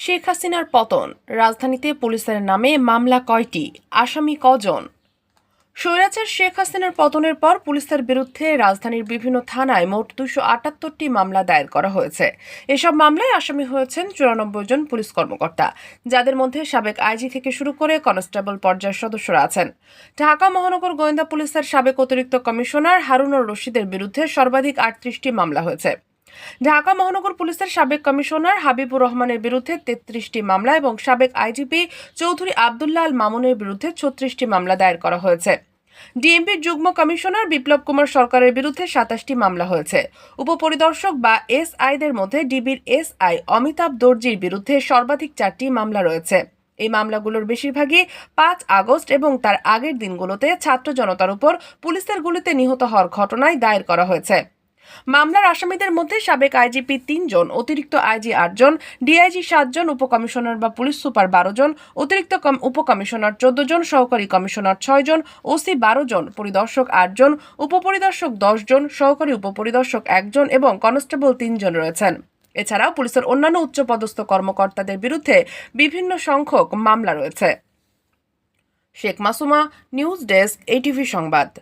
শেখ হাসিনার পতন, রাজধানীতে পুলিশের নামে মামলা কয়টি, আসামি কজন? স্বৈরাচার শেখ হাসিনার পতনের পর পুলিশের বিরুদ্ধে রাজধানীর বিভিন্ন থানায় মোট দুশো আটাত্তরটি মামলা দায়ের করা হয়েছে। এসব মামলায় আসামি হয়েছেন চুরানব্বই জন পুলিশ কর্মকর্তা, যাদের মধ্যে সাবেক আইজি থেকে শুরু করে কনস্টেবল পর্যায়ের সদস্যরা আছেন। ঢাকা মহানগর গোয়েন্দা পুলিশের সাবেক অতিরিক্ত কমিশনার হারুনুর রশিদের বিরুদ্ধে সর্বাধিক আটত্রিশটি মামলা হয়েছে। ঢাকা মহানগর পুলিশের সাবেক কমিশনার হাবিবুর রহমানের বিরুদ্ধে তেত্রিশটি মামলা এবং সাবেক আইজিপি চৌধুরী আবদুল্লাহ আল মামুনের বিরুদ্ধে ছত্রিশটি মামলা দায়ের করা হয়েছে। ডিএমপির যুগ্ম কমিশনার বিপ্লব কুমার সরকারের বিরুদ্ধে সাতাশটি মামলা হয়েছে। উপপরিদর্শক বা এসআইদের মধ্যে ডিবির এসআই অমিতাভ দর্জির বিরুদ্ধে সর্বাধিক চারটি মামলা রয়েছে। এই মামলাগুলোর বেশিরভাগই পাঁচ আগস্ট এবং তার আগের দিনগুলোতে ছাত্র জনতার উপর পুলিশের গুলিতে নিহত হওয়ার ঘটনায় দায়ের করা হয়েছে। মামলার আসামিদের মধ্যে সাবেক আইজিপি তিনজন, অতিরিক্ত আইজি আটজন, ডিআইজি সাতজন, উপকমিশনার বা পুলিশ সুপার বারো জন অতিরিক্ত কম- উপকমিশনার চোদ্দ জন সহকারী কমিশনার ছয় জন ওসি বারো জন পরিদর্শক আটজন, উপপরিদর্শক দশ জন সহকারী উপপরিদর্শক একজন এবং কনস্টেবল তিনজন রয়েছেন। এছাড়াও পুলিশের অন্যান্য উচ্চপদস্থ কর্মকর্তাদের বিরুদ্ধে বিভিন্ন সংখ্যক মামলা রয়েছে। Sheikh Masuma, news desk, ATV সংবাদ।